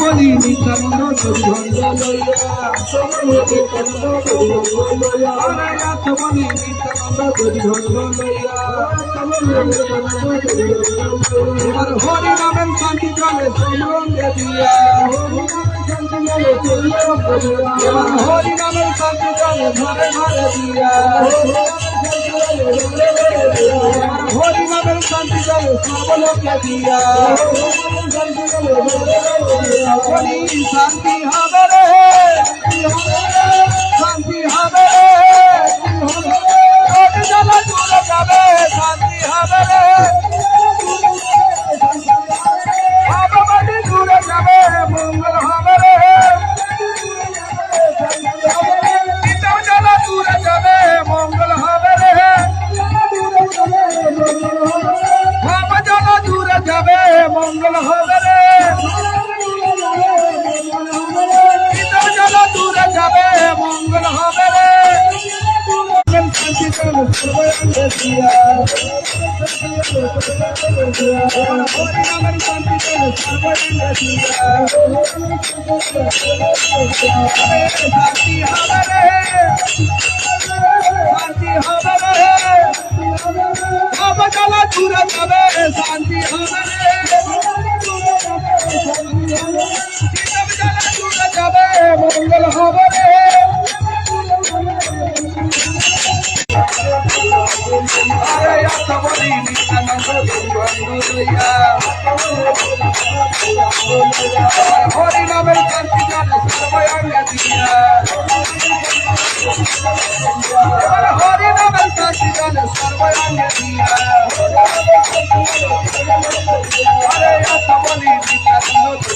বলি নিত্যানন্দ দুর্গন্ধ লইয়া। আরে রাত বলি নিত্যানন্দ দুর্গন্ধ লইয়া। এবার হরি নামের শান্তি জলে সঙ্গে দিয়া হরি নামের শান্তি জলে ঘরে ঘরে দিয়া। হরি নামের শান্তি জলে সর্বলোকে দিয়া। শান্তি হবে দূরে যাবে শান্তি হবে মঙ্গল হবে হরি নামের শান্তি জানে সবাই দিয়া হরি নামের শান্তি জানে সবাই দিয়া আরে আত্মা বলি নিত্যানন্দ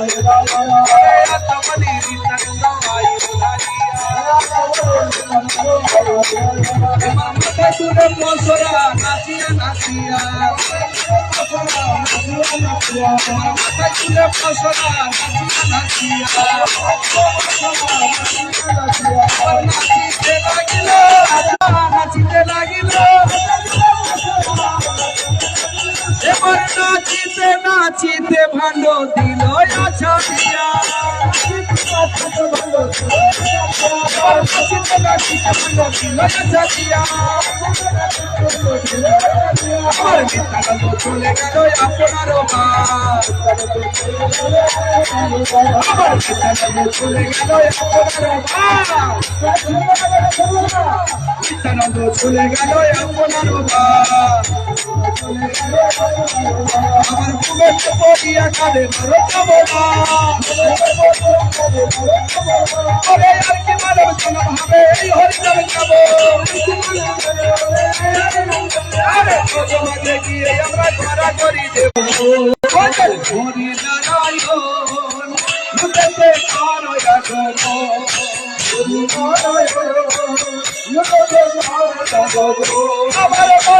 বলি নাচিয়া নাচিয়া মাথায় নাচিতে ভাণ্ড দিল আছাড়িয়া এবার আমার মিথ্যানন্দ চলে গেল আপনার আমার মিথ্যানন্দ চলে আমার বুকের পড়িয়া কাঁদে মারো যাব আর কি মানব জনম হবে এই হরি নামে আরে সমাজে গিয়ে আমরা ধরা করি দেব হরি নারায়ণ লুটেতে করো আমার বন্ধ বেকাই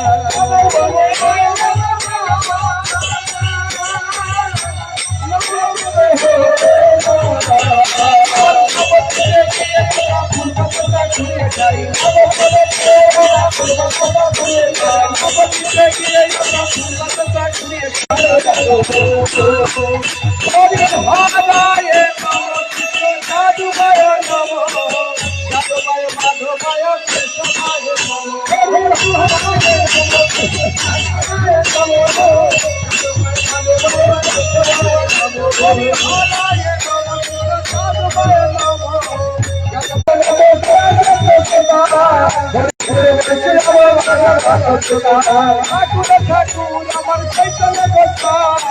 Oh, ঠাকুর ঠাকুর আমার চৈতন্য গোসাই